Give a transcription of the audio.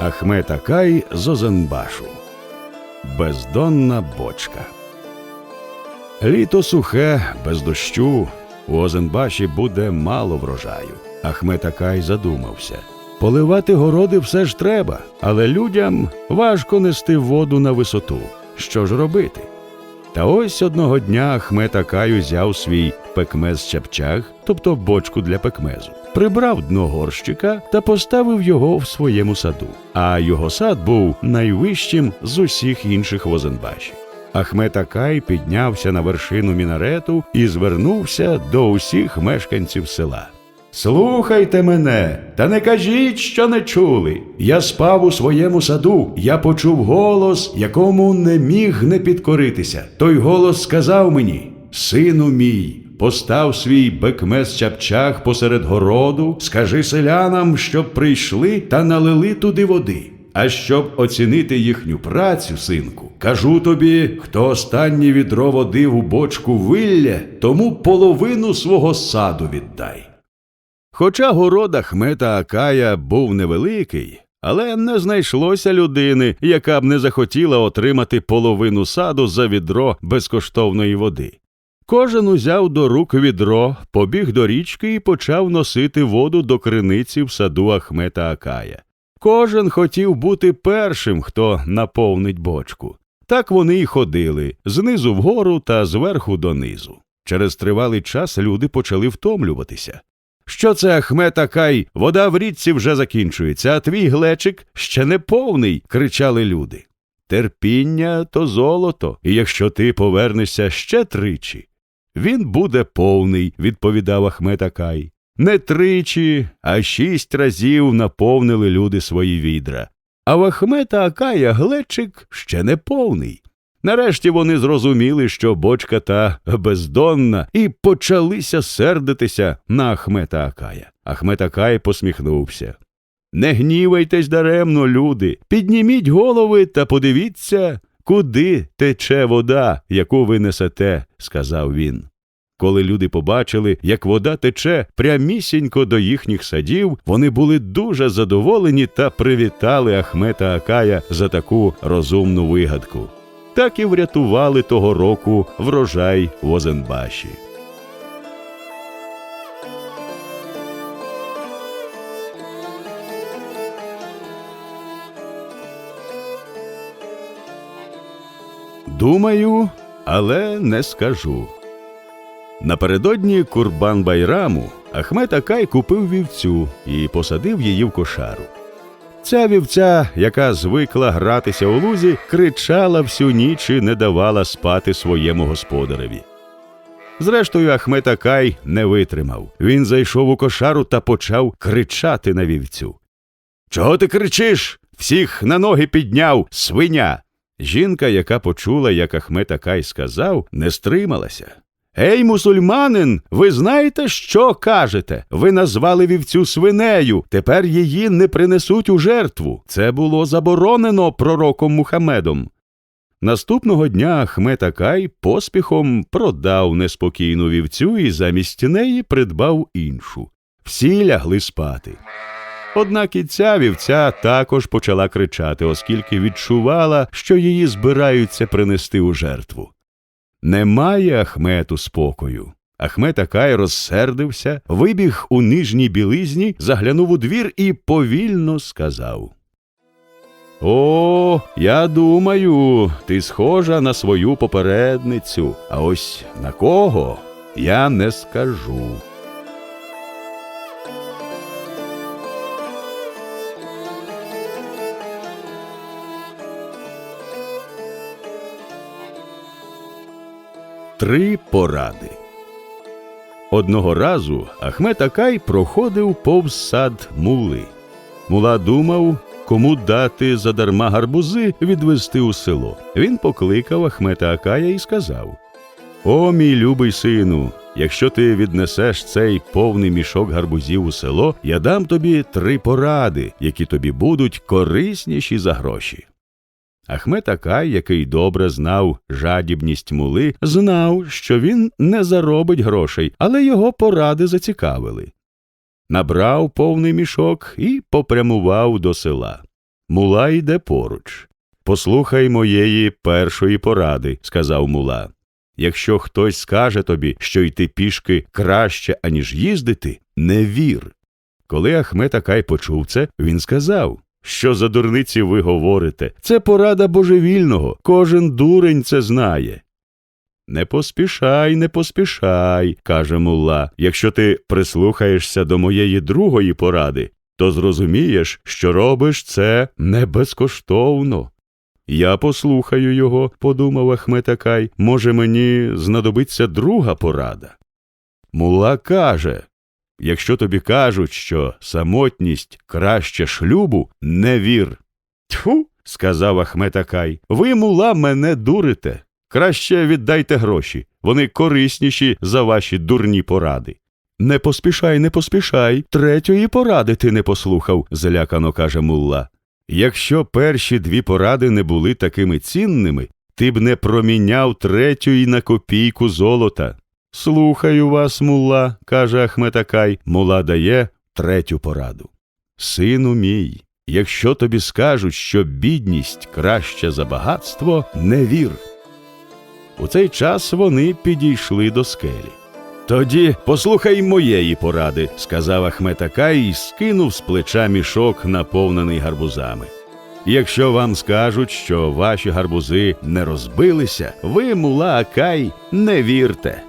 Ахмет Акай з Озенбашу. Бездонна бочка. Літо сухе, без дощу. У Озенбаші буде мало врожаю. Ахмет Акай задумався. Поливати городи все ж треба, але людям важко нести воду на висоту. Що ж робити? Та ось одного дня Ахмет Акай узяв свій пекмез чапчаг, тобто бочку для пекмезу, прибрав дно горщика та поставив його в своєму саду. А його сад був найвищим з усіх інших в Озенбаші. Ахмет Акай піднявся на вершину мінарету і звернувся до усіх мешканців села. Слухайте мене, та не кажіть, що не чули. Я спав у своєму саду, я почув голос, якому не міг не підкоритися. Той голос сказав мені: Сину мій, постав свій бекмез чапчаг посеред городу, скажи селянам, щоб прийшли та налили туди води. А щоб оцінити їхню працю, синку, кажу тобі, хто останнє відро води в бочку вилля, тому половину свого саду віддай. Хоча город Ахмета Акая був невеликий, але не знайшлося людини, яка б не захотіла отримати половину саду за відро безкоштовної води. Кожен узяв до рук відро, побіг до річки і почав носити воду до криниці в саду Ахмета Акая. Кожен хотів бути першим, хто наповнить бочку. Так вони й ходили знизу вгору та зверху донизу. Через тривалий час люди почали втомлюватися. Що це, Ахмет Акай, вода в річці вже закінчується, а твій глечик ще не повний, кричали люди. Терпіння то золото, і якщо ти повернешся ще тричі, він буде повний, відповідав Ахмет Акай. Не тричі, а шість разів наповнили люди свої відра. А в Ахмета Акая глечик ще не повний. Нарешті вони зрозуміли, що бочка та бездонна, і почалися сердитися на Ахмета Акая. Ахмет Акай посміхнувся. Не гнівайтесь даремно, люди, підніміть голови та подивіться, куди тече вода, яку ви несете, сказав він. Коли люди побачили, як вода тече прямісінько до їхніх садів, вони були дуже задоволені та привітали Ахмета Акая за таку розумну вигадку. Так і врятували того року врожай в Озенбаші. Думаю, але не скажу. Напередодні Курбан Байраму Ахмет Акай купив вівцю і посадив її в кошару. Ця вівця, яка звикла гратися у лузі, кричала всю ніч і не давала спати своєму господареві. Зрештою, Ахмет Акай не витримав. Він зайшов у кошару та почав кричати на вівцю. Чого ти кричиш? Всіх на ноги підняв, свиня. Жінка, яка почула, як Ахмет Акай сказав, не стрималася. Ей, мусульманин, ви знаєте, що кажете? Ви назвали вівцю свинею, тепер її не принесуть у жертву. Це було заборонено пророком Мухамедом. Наступного дня Ахмет Акай поспіхом продав неспокійну вівцю і замість неї придбав іншу. Всі лягли спати. Однак і ця вівця також почала кричати, оскільки відчувала, що її збираються принести у жертву. Немає Ахмету спокою. Ахмет Акай розсердився, вибіг у нижній білизні, заглянув у двір і повільно сказав. О, я думаю, ти схожа на свою попередницю, а ось на кого я не скажу. Три поради. Одного разу Ахмет Акай проходив повз сад мули. Мула думав, кому дати задарма гарбузи відвести у село. Він покликав Ахмета Акая і сказав: О, мій любий сину, якщо ти віднесеш цей повний мішок гарбузів у село, я дам тобі три поради, які тобі будуть корисніші за гроші. Ахмет Акай, який добре знав жадібність мули, знав, що він не заробить грошей, але його поради зацікавили. Набрав повний мішок і попрямував до села. Мула йде поруч. Послухай моєї першої поради, сказав мула. Якщо хтось скаже тобі, що йти пішки краще, аніж їздити, не вір. Коли Ахмет Акай почув це, він сказав, що за дурниці ви говорите. Це порада божевільного, кожен дурень це знає. Не поспішай, не поспішай, каже мулла. Якщо ти прислухаєшся до моєї другої поради, то зрозумієш, що робиш це не безкоштовно. Я послухаю його, подумав Ахмет Акай, може мені знадобиться друга порада. Мула каже Якщо тобі кажуть, що самотність краще шлюбу, не вір. Тьфу, сказав Ахмет Акай, ви, мула, мене дурите. Краще віддайте гроші, вони корисніші за ваші дурні поради. Не поспішай, не поспішай, третьої поради ти не послухав, злякано каже мулла. Якщо перші дві поради не були такими цінними, ти б не проміняв третьої на копійку золота. Слухаю вас, мулла, каже Ахметакай. Мула дає третю пораду. Сину мій, якщо тобі скажуть, що бідність краща за багатство, не вір. У цей час вони підійшли до скелі. Тоді послухай моєї поради, сказав Ахметакай і скинув з плеча мішок, наповнений гарбузами. Якщо вам скажуть, що ваші гарбузи не розбилися, ви, мула Акай, не вірте.